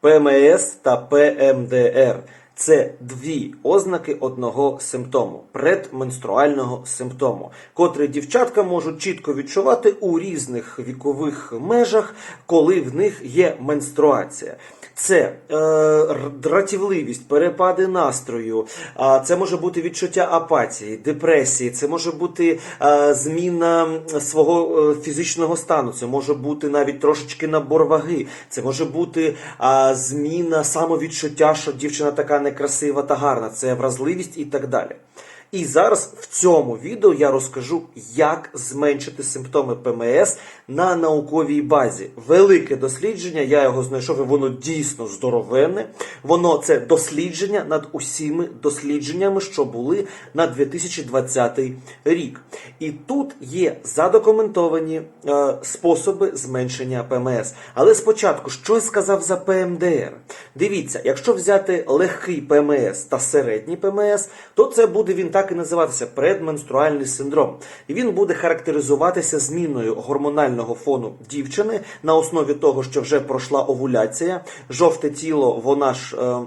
ПМС та ПМДР це дві ознаки одного симптому предменструального симптому, котрий дівчатка можуть чітко відчувати у різних вікових межах, коли в них є менструація. Це е, дратівливість, перепади настрою, а це може бути відчуття апатії, депресії, це може бути е, зміна свого е, фізичного стану, це може бути навіть трошечки набор ваги, це може бути е, зміна самовідчуття, що дівчина така некрасива та гарна, це вразливість і так далі. І зараз в цьому відео я розкажу, як зменшити симптоми ПМС на науковій базі. Велике дослідження, я його знайшов, і воно дійсно здоровенне. Воно це дослідження над усіми дослідженнями, що були на 2020 рік. І тут є задокументовані е, способи зменшення ПМС. Але спочатку, що я сказав за ПМДР? Дивіться, якщо взяти легкий ПМС та середній ПМС, то це буде він так і називатися предменструальний синдром. І він буде характеризуватися зміною гормонального фону дівчини на основі того, що вже пройшла овуляція, жовте тіло, вона ж. Е,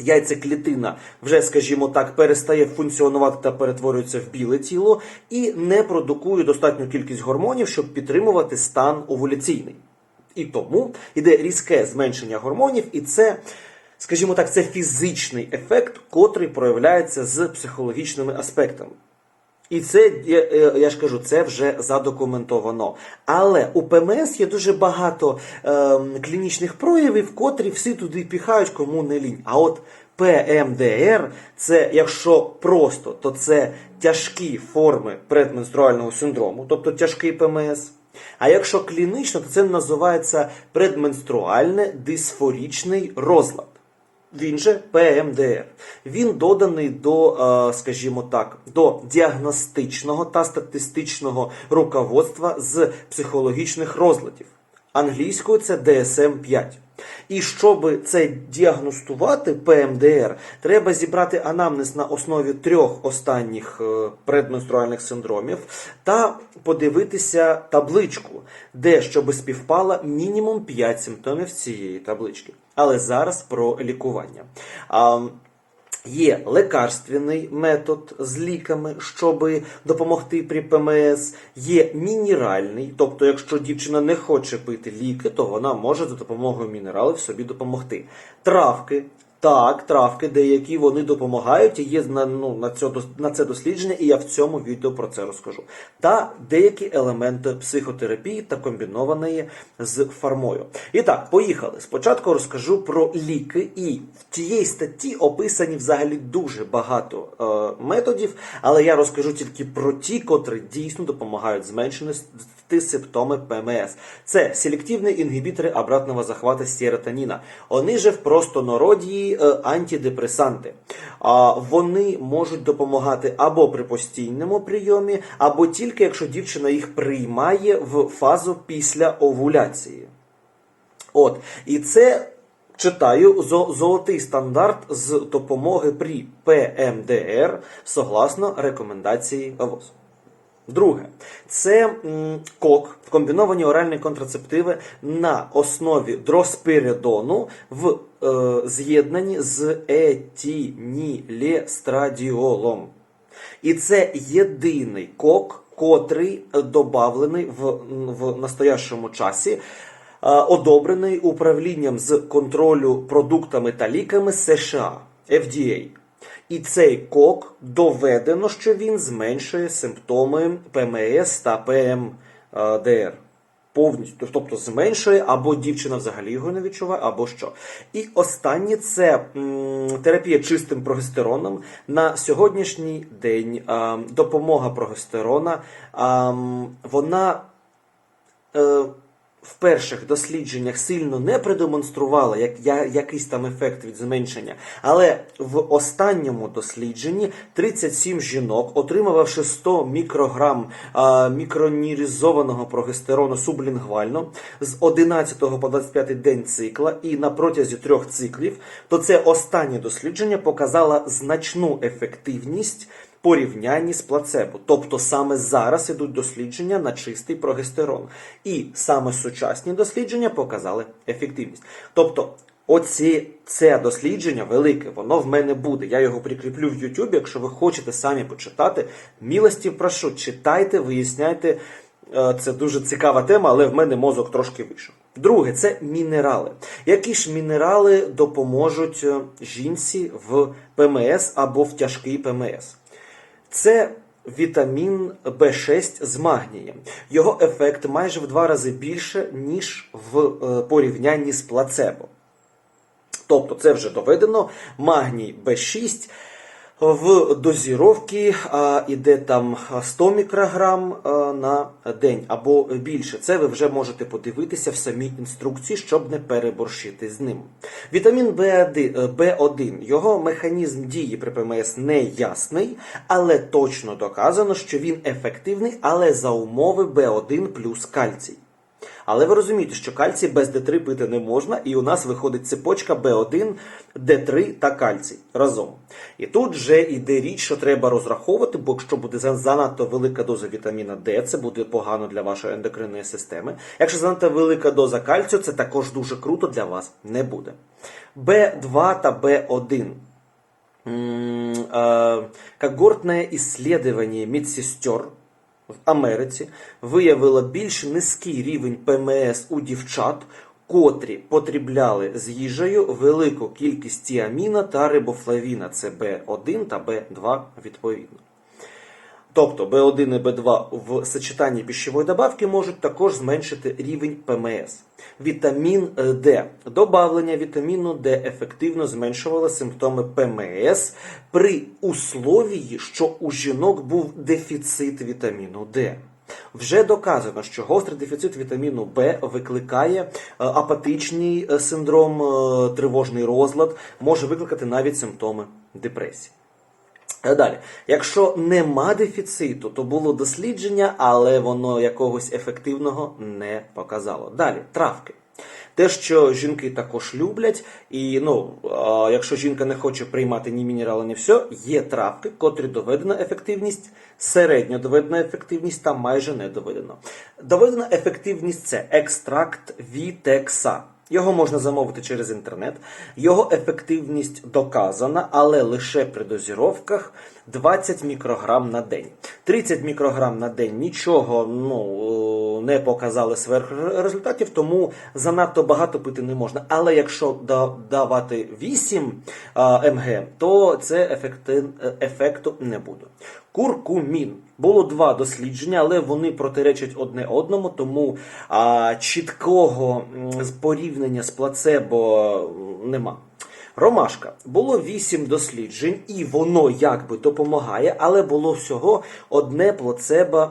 Яйцеклітина вже, скажімо так, перестає функціонувати та перетворюється в біле тіло і не продукує достатню кількість гормонів, щоб підтримувати стан овуляційний. І тому йде різке зменшення гормонів, і це, скажімо так, це фізичний ефект, котрий проявляється з психологічними аспектами. І це я, е, ж кажу, це вже задокументовано. Але у ПМС є дуже багато ем, клінічних проявів, котрі всі туди піхають, кому не лінь. А от ПМДР, це якщо просто, то це тяжкі форми предменструального синдрому, тобто тяжкий ПМС. А якщо клінічно, то це називається предменструальний дисфорічний розлад. Він же ПМДР. Він доданий до, е, скажімо так, до діагностичного та статистичного руководства з психологічних розладів. Англійською це DSM-5. І щоб це діагностувати ПМДР, треба зібрати анамнез на основі трьох останніх е, предменструальних синдромів та подивитися табличку, де щоб співпало мінімум 5 симптомів цієї таблички. Але зараз про лікування. Є лекарственний метод з ліками, щоб допомогти при ПМС. Є мінеральний, тобто, якщо дівчина не хоче пити ліки, то вона може за допомогою мінералів собі допомогти. Травки. Так, травки, деякі вони допомагають, є на, ну, на, це, на це дослідження, і я в цьому відео про це розкажу. Та деякі елементи психотерапії та комбінованої з фармою. І так, поїхали. Спочатку розкажу про ліки, і в тієї статті описані взагалі дуже багато е, методів, але я розкажу тільки про ті, котрі дійсно допомагають зменшити симптоми ПМС. Це селективні інгібітори обратного захвату серотоніна. Вони же в простонароді е, антидепресанти. Вони можуть допомагати або при постійному прийомі, або тільки якщо дівчина їх приймає в фазу після овуляції. От, і це читаю золотий стандарт з допомоги при ПМДР согласно рекомендації ВОЗ. Друге, це кок, комбіновані оральні контрацептиви на основі дроспиридону в е, з'єднанні з етінілестрадіолом. І це єдиний кок, котрий добавлений в, в настоящому часі, е, одобрений управлінням з контролю продуктами та ліками США FDA. І цей кок доведено, що він зменшує симптоми ПМС та ПМДР. Повністю, тобто зменшує, або дівчина взагалі його не відчуває, або що. І останнє це терапія чистим прогестероном. На сьогоднішній день допомога прогестерона, вона е, в перших дослідженнях сильно не продемонструвала як, я, якийсь там ефект від зменшення. Але в останньому дослідженні 37 жінок, отримавши 100 мікрограм а, мікронірізованого прогестерону сублінгвально з 11 по 25 день цикла і на протязі трьох циклів, то це останнє дослідження показало значну ефективність порівнянні з плацебо. Тобто саме зараз ідуть дослідження на чистий прогестерон. І саме сучасні дослідження показали ефективність. Тобто Оці це дослідження велике, воно в мене буде. Я його прикріплю в Ютубі. Якщо ви хочете самі почитати, милості прошу, читайте, виясняйте. Е, Це дуже цікава тема, але в мене мозок трошки вийшов. Друге, це мінерали. Які ж мінерали допоможуть е, жінці в ПМС або в тяжкий ПМС? Це вітамін В6 з магнієм. Його ефект майже в два рази більше, ніж в е, порівнянні з плацебо. Тобто це вже доведено. Магній Б6 в дозіровці а, іде там 100 мікрограм на день або більше. Це ви вже можете подивитися в самій інструкції, щоб не переборщити з ним. Вітамін В1, В1 його механізм дії при ПМС не ясний, але точно доказано, що він ефективний, але за умови В1 плюс кальцій. Але ви розумієте, що кальцій без Д3 пити не можна, і у нас виходить цепочка Б1, Д3 та кальцій разом. І тут вже йде річ, що треба розраховувати, бо якщо буде занадто велика доза вітаміна Д, це буде погано для вашої ендокринної системи. Якщо занадто велика доза кальцію, це також дуже круто для вас не буде. Б2 та Б1. М, э, Когортное исследование медсестер в Америці виявила більш низький рівень ПМС у дівчат, котрі потрібляли з їжею велику кількість тіаміна та рибофлавіна. Це Б1 та Б2 відповідно. Тобто B1 і B2 в сочетанні пищевої добавки можуть також зменшити рівень ПМС. Вітамін е, Д. Добавлення вітаміну Д ефективно зменшувало симптоми ПМС при условії, що у жінок був дефіцит вітаміну Д. Вже доказано, що гострий дефіцит вітаміну Б викликає е, апатичний е, синдром, тривожний розлад, може викликати навіть симптоми депресії. Далі, якщо нема дефіциту, то було дослідження, але воно якогось ефективного не показало. Далі, травки. Те, що жінки також люблять, і ну, якщо жінка не хоче приймати ні мінерали, ні все, є травки, котрі доведена ефективність, середньо доведена ефективність та майже не доведена. Доведена ефективність це екстракт вітекса. Його можна замовити через інтернет. Його ефективність доказана, але лише при дозіровках 20 мікрограм на день. 30 мікрограм на день нічого ну, не показали результатів, тому занадто багато пити не можна. Але якщо давати 8 МГ, то це ефекти, ефекту не буде. Куркумін. Було два дослідження, але вони протиречать одне одному, тому а, чіткого порівняння з плацебо нема. Ромашка. Було вісім досліджень, і воно якби допомагає, але було всього одне плацебо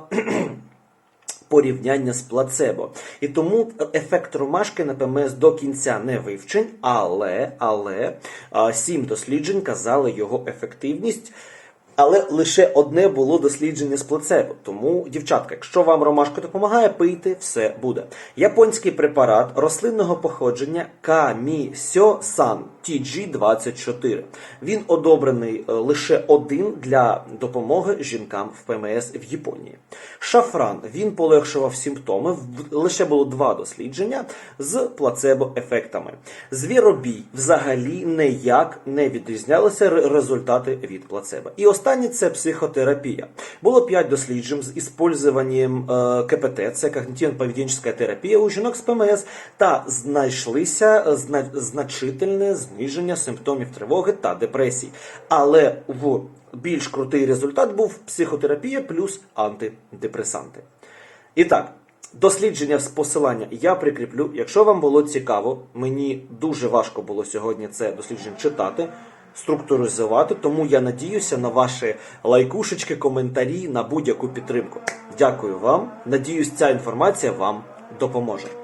порівняння з плацебо. І тому ефект ромашки на ПМС до кінця не вивчень, але, але сім досліджень казали його ефективність. Але лише одне було дослідження з плацебо. Тому, дівчатка, якщо вам ромашка допомагає, пийте, все буде. Японський препарат рослинного походження Камісьо-сан TG24. Він одобрений е, лише один для допомоги жінкам в ПМС в Японії. Шафран він полегшував симптоми. Лише було два дослідження з плацебо-ефектами. Звіробій взагалі ніяк не відрізнялися результати від плацебо. І останнє це психотерапія. Було 5 досліджень з іспользуванням е, КПТ, це когнітивно-поведінча терапія у жінок з ПМС, та знайшлися е, зна- значительне зниження симптомів тривоги та депресії. Але в більш крутий результат був психотерапія плюс антидепресанти. І так, дослідження з посилання я прикріплю. Якщо вам було цікаво, мені дуже важко було сьогодні це дослідження читати, структуризувати, тому я надіюся на ваші лайкушечки, коментарі, на будь-яку підтримку. Дякую вам. Надіюсь, ця інформація вам допоможе.